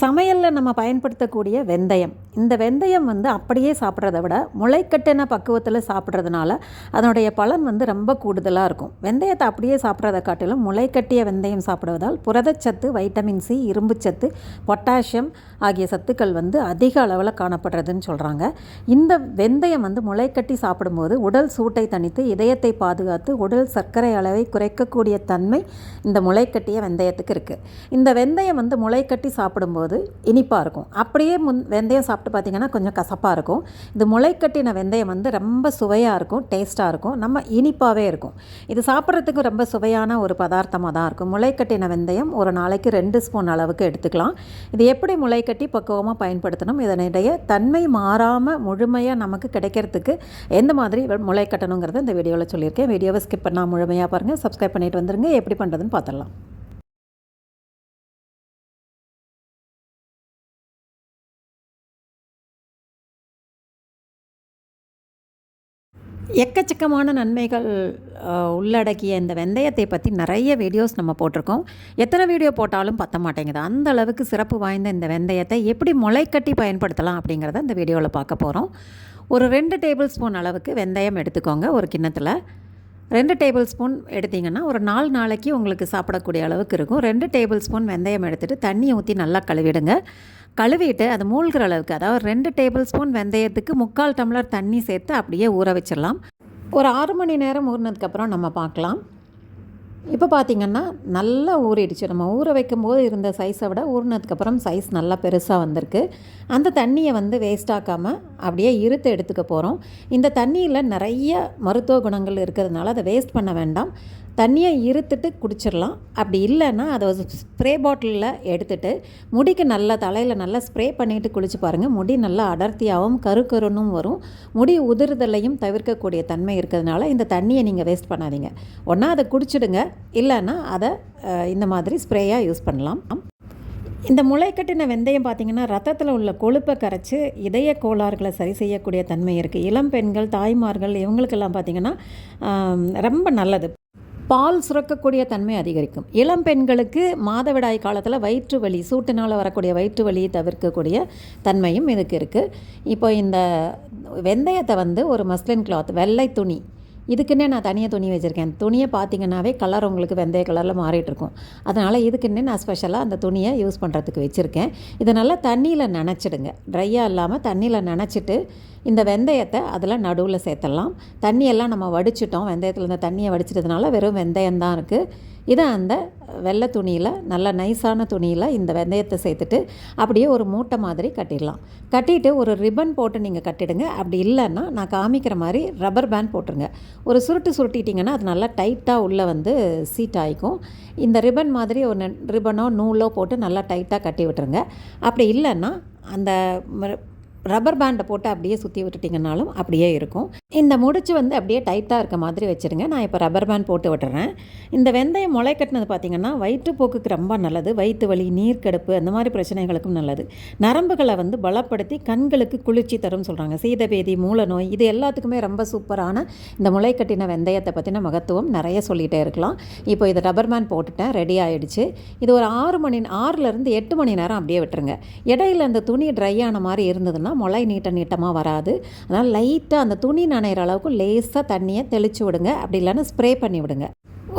சமையலில் நம்ம பயன்படுத்தக்கூடிய வெந்தயம். இந்த வெந்தயம் வந்து அப்படியே சாப்பிட்றத விட முளைக்கட்டின பக்குவத்தில் சாப்பிட்றதுனால அதனுடைய பலன் வந்து ரொம்ப கூடுதலாக இருக்கும். வெந்தயத்தை அப்படியே சாப்பிட்றத காட்டிலும் முளைக்கட்டிய வெந்தயம் சாப்பிடுவதால் புரதச்சத்து வைட்டமின் சி இரும்புச்சத்து பொட்டாசியம் ஆகிய சத்துக்கள் வந்து அதிக அளவில் காணப்படுறதுன்னு சொல்கிறாங்க இந்த வெந்தயம் வந்து முளைக்கட்டி சாப்பிடும்போது உடல் சூட்டை தணித்து இதயத்தை பாதுகாத்து உடல் சர்க்கரை அளவை குறைக்கக்கூடிய தன்மை இந்த முளைக்கட்டிய வெந்தயத்துக்கு இருக்குது இந்த வெந்தயம் வந்து முளைக்கட்டி சாப்பிடும்போது இனிப்பாக இருக்கும். அப்படியே முன் வெந்தயம் சாப்பிட்டு பார்த்தீங்கன்னா கொஞ்சம் கசப்பாக இருக்கும். இது முளைக்கட்டின வெந்தயம் வந்து ரொம்ப சுவையாக இருக்கும் டேஸ்ட்டாக இருக்கும் நம்ம இனிப்பாகவே இருக்கும். இது சாப்பிட்றதுக்கு ரொம்ப சுவையான ஒரு பதார்த்தமாக தான் இருக்கும். முளைக்கட்டின வெந்தயம் ஒரு நாளைக்கு ரெண்டு ஸ்பூன் அளவுக்கு எடுத்துக்கலாம். இது எப்படி முளைக்கட்டி பக்குவமாக பயன்படுத்தணும்? இதனுடைய தன்மை மாறாமல் முழுமையாக நமக்கு கிடைக்கிறதுக்கு எந்த மாதிரி முளை கட்டணுங்கிறத இந்த வீடியோவில் சொல்லியிருக்கேன். வீடியோவை ஸ்கிப் பண்ணால் முழுமையாக பாருங்கள் சப்ஸ்கிரைப் பண்ணிட்டு வந்துருங்க. எப்படி பண்ணுறதுன்னு பார்த்துடலாம் எக்கச்சக்கமான நன்மைகள் உள்ளடக்கிய இந்த வெந்தயத்தை பற்றி நிறைய வீடியோஸ் நம்ம போட்டிருக்கோம். எத்தனை வீடியோ போட்டாலும் பத்த மாட்டேங்குது. அந்த அளவுக்கு சிறப்பு வாய்ந்த இந்த வெந்தயத்தை எப்படி முளைக்கட்டி பயன்படுத்தலாம் அப்படிங்கிறத இந்த வீடியோவில் பார்க்க போகிறோம் ஒரு ரெண்டு டேபிள் ஸ்பூன் அளவுக்கு வெந்தயம் எடுத்துக்கோங்க ஒரு கிண்ணத்தில். ரெண்டு டேபிள் ஸ்பூன் எடுத்திங்கன்னா ஒரு நாலு நாளைக்கு உங்களுக்கு சாப்பிடக்கூடிய அளவுக்கு இருக்கும். ரெண்டு டேபிள் ஸ்பூன் வெந்தயம் எடுத்துகிட்டு தண்ணியை ஊற்றி நல்லா கழுவிடுங்க. கழுவிட்டு அது மூழ்கிற அளவுக்கு அதாவது ரெண்டு டேபிள் ஸ்பூன் வெந்தயத்துக்கு முக்கால் டம்ளர் தண்ணி சேர்த்து அப்படியே ஊற வச்சிடலாம். ஒரு ஆறு மணி நேரம் ஊறினதுக்கப்புறம் நம்ம பார்க்கலாம். இப்போ பார்த்திங்கன்னா நல்லா ஊறிடுச்சு. நம்ம ஊற வைக்கும்போது இருந்த சைஸை விட ஊறினதுக்கப்புறம் சைஸ் நல்லா பெருசாக வந்திருக்கு. அந்த தண்ணியை வந்து வேஸ்ட் ஆக்காமல் அப்படியே இருத்து எடுத்துக்க போகிறோம் இந்த தண்ணியில் நிறைய மருத்துவ குணங்கள் இருக்கிறதுனால அதை வேஸ்ட் பண்ண வேண்டாம். தண்ணியை இருத்துட்டு குடிச்சிடலாம். அப்படி இல்லைன்னா அதை ஸ்ப்ரே பாட்டிலில் எடுத்துட்டு முடிக்கு நல்லா தலையில் நல்லா ஸ்ப்ரே பண்ணிட்டு குளிச்சு பாருங்கள் முடி நல்லா அடர்த்தியாகவும் கருக்கருன்னும் வரும். முடி உதிர்தலையும் தவிர்க்கக்கூடிய தன்மை இருக்கிறதுனால இந்த தண்ணியை நீங்கள் வேஸ்ட் பண்ணாதீங்க. ஒன்றா அதை குடிச்சிடுங்க. இல்லைன்னா அதை இந்த மாதிரி ஸ்ப்ரேயாக யூஸ் பண்ணலாம். இந்த முளைக்கட்டின வெந்தயம் பார்த்திங்கன்னா ரத்தத்தில் உள்ள கொழுப்பை கரைச்சி இதய கோளாறுகளை சரி செய்யக்கூடிய தன்மை இருக்குது இளம் பெண்கள் தாய்மார்கள் இவங்களுக்கெல்லாம் பார்த்திங்கன்னா ரொம்ப நல்லது. பால் சுரக்கக்கூடிய தன்மை அதிகரிக்கும். இளம் பெண்களுக்கு மாதவிடாய் காலத்தில் வயிற்று வலி சூட்டினால் வரக்கூடிய வயிற்று வலியை தவிர்க்கக்கூடிய தன்மையும் இதுக்கு இருக்குது இப்போ இந்த வெந்தயத்தை வந்து ஒரு மஸ்லின் கிளாத் வெள்ளை துணி இதுக்குன்னே நான் தனியாக துணி வச்சுருக்கேன். துணியை பார்த்தீங்கன்னாவே கலர் உங்களுக்கு வெந்தய கலரில் மாறிட்டுருக்கும். அதனால் இதுக்குன்னே நான் ஸ்பெஷலாக அந்த துணியை யூஸ் பண்ணுறதுக்கு வச்சுருக்கேன். இதை நல்லா தண்ணியில் நினச்சிடுங்க. ட்ரையாக இல்லாமல் தண்ணியில் நினச்சிட்டு இந்த வெந்தயத்தை அதில் நடுவில் சேர்த்துடலாம். தண்ணியெல்லாம் நம்ம வடிச்சிட்டோம். வெந்தயத்தில் இந்த தண்ணியை வடிச்சிட்டதுனால வெறும் வெந்தயம் தான் இருக்குது இதை அந்த வெள்ளை துணியில் நல்ல நைஸான துணியில் இந்த வெந்தயத்தை சேர்த்துட்டு அப்படியே ஒரு மூட்டை மாதிரி கட்டிடலாம். கட்டிட்டு ஒரு ரிப்பன் போட்டு நீங்கள் கட்டிடுங்க. அப்படி இல்லைன்னா நான் காமிக்கிற மாதிரி ரப்பர் பேண்ட் போட்டுருங்க. ஒரு சுருட்டு சுருட்டிட்டிங்கன்னா அது நல்லா டைட்டாக உள்ளே வந்து சீட் ஆகிக்கும் இந்த ரிப்பன் மாதிரி ஒரு ரிப்பனோ நூலோ போட்டு நல்லா டைட்டாக கட்டி விட்டுருங்க. அப்படி இல்லைன்னா அந்த ரப்பர் பேண்டை போட்டு அப்படியே சுற்றி விட்டுட்டிங்கனாலும் அப்படியே இருக்கும். இந்த முடிச்சு வந்து அப்படியே டைட்டாக இருக்க மாதிரி வச்சுருங்க. நான் இப்போ ரப்பர் பேண்ட் போட்டு விட்டுறேன். இந்த வெந்தயம் முளை கட்டினது பார்த்திங்கன்னா வயிற்றுப்போக்குக்கு ரொம்ப நல்லது. வயிற்று வலி நீர்க்கடுப்பு அந்த மாதிரி பிரச்சனைகளுக்கும் நல்லது. நரம்புகளை வந்து பலப்படுத்தி கண்களுக்கு குளிர்ச்சி தரும் சொல்கிறாங்க சீதபேதி மூல நோய் இது எல்லாத்துக்குமே ரொம்ப சூப்பரான இந்த முளை கட்டின வெந்தயத்தை பற்றின மகத்துவம் நிறைய சொல்லிகிட்டே இருக்கலாம். இப்போ இதை ரப்பர் பேண்ட் போட்டுட்டேன். ரெடி ஆகிடுச்சு இது ஒரு ஆறு மணி ஆறுலேருந்து எட்டு மணி நேரம் அப்படியே விட்டுருங்க. இடையில அந்த துணி ட்ரை ஆன மாதிரி இருந்ததுன்னா முளை நீட்ட நீட்டமாக வராது. அதனால் லைட்டாக அந்த துணி நனைகிற அளவுக்கு லேசாக தண்ணியை தெளித்து விடுங்க. அப்படி இல்லைன்னா ஸ்ப்ரே பண்ணி விடுங்க.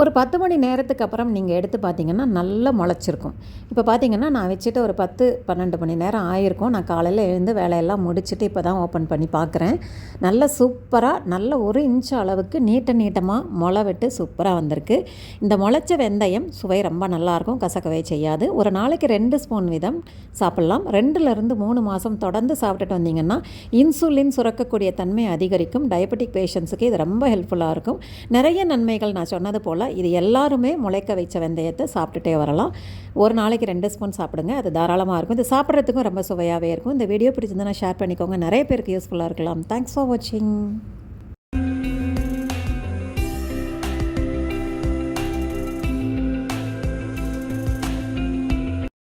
ஒரு பத்து மணி நேரத்துக்கு அப்புறம் நீங்கள் எடுத்து பார்த்தீங்கன்னா நல்லா முளைச்சிருக்கும். இப்போ பார்த்தீங்கன்னா நான் வச்சுட்டு ஒரு பத்து பன்னெண்டு மணி நேரம் ஆயிருக்கும். நான் காலையில் எழுந்து வேலையெல்லாம் முடிச்சுட்டு இப்போ தான் ஓப்பன் பண்ணி பார்க்குறேன் நல்ல சூப்பராக நல்ல ஒரு இன்ச் அளவுக்கு நீட்ட நீட்டமாக முளை விட்டு சூப்பராக வந்திருக்கு. இந்த முளைச்ச வெந்தயம் சுவை ரொம்ப நல்லாயிருக்கும். கசக்கவே செய்யாது. ஒரு நாளைக்கு ரெண்டு ஸ்பூன் வீதம் சாப்பிட்லாம். ரெண்டுலேருந்து மூணு மாதம் தொடர்ந்து சாப்பிட்டுட்டு வந்தீங்கன்னா இன்சுலின் சுரக்கக்கூடிய தன்மை அதிகரிக்கும். டயபெட்டிக் பேஷண்ட்ஸுக்கு இது ரொம்ப ஹெல்ப்ஃபுல்லாக இருக்கும். நிறைய நன்மைகள் நான் சொன்னது போல் இது எல்லாருமே முளைக்க வைச்ச வெந்தயத்தை சாப்பிட்டுட்டே வரலாம். ஒரு நாளைக்கு ரெண்டு ஸ்பூன் சாப்பிடுங்க அது தாராளமாக இருக்கும். இது சாப்பிட்றதுக்கும் ரொம்ப சுவையாகவே இருக்கும். இந்த வீடியோ பிடிச்சிருந்தா ஷேர் பண்ணிக்கோங்க. நிறைய பேருக்கு யூஸ்ஃபுல்லாக இருக்கலாம். தேங்க்ஸ் ஃபார் வாட்சிங்